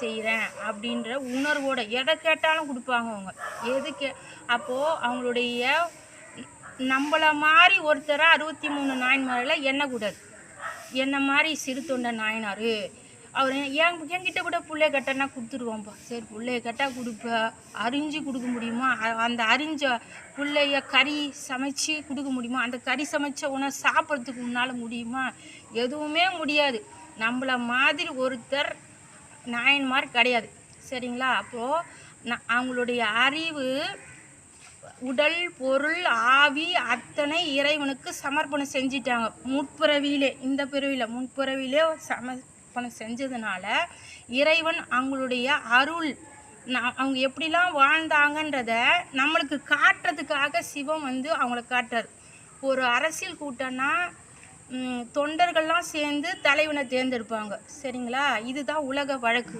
செய்கிறேன் அப்படின்ற உணர்வோட எதை கேட்டாலும் கொடுப்பாங்க அவங்க. எது கே அப்போது அவங்களுடைய நம்மள மாதிரி ஒருத்தரை அறுபத்தி மூணு நாயன்மாரில் எண்ணக்கூடாது என்ன மாதிரி சிறு தொண்டை நாயனார்? அவர் என் என்கிட்ட கூட பிள்ளைய கட்டனா கொடுத்துருவோம்ப்பா சரி பிள்ளைய கட்டால் கொடுப்ப. அரிஞ்சு கொடுக்க முடியுமா? அந்த அரிஞ்ச பிள்ளைய கறி சமைச்சு கொடுக்க முடியுமா? அந்த கறி சமைச்ச உணவு சாப்பிட்றதுக்கு உன்னால் முடியுமா? எதுவுமே முடியாது. நம்மள மாதிரி ஒருத்தர் நாயன்மார் கிடையாது. சரிங்களா? அப்போது நான் அவங்களுடைய அறிவு உடல் பொருள் ஆவி அத்தனை இறைவனுக்கு சமர்ப்பணம் செஞ்சிட்டாங்க. முற்பிறவியிலே இந்த பிறவியில் முற்பிறவியிலே சமர்ப்பணம் செஞ்சதுனால இறைவன் அவங்களுடைய அருள் நான் அவங்க எப்படிலாம் வாழ்ந்தாங்கன்றத நம்மளுக்கு காட்டுறதுக்காக சிவம் வந்து அவங்கள காட்டுறாரு. ஒரு அரசியல் கூட்டம்னா தொண்டர்கள்லாம் சேர்ந்து தலைவனை தேர்ந்தெடுப்பாங்க. சரிங்களா? இதுதான் உலக வழக்கு.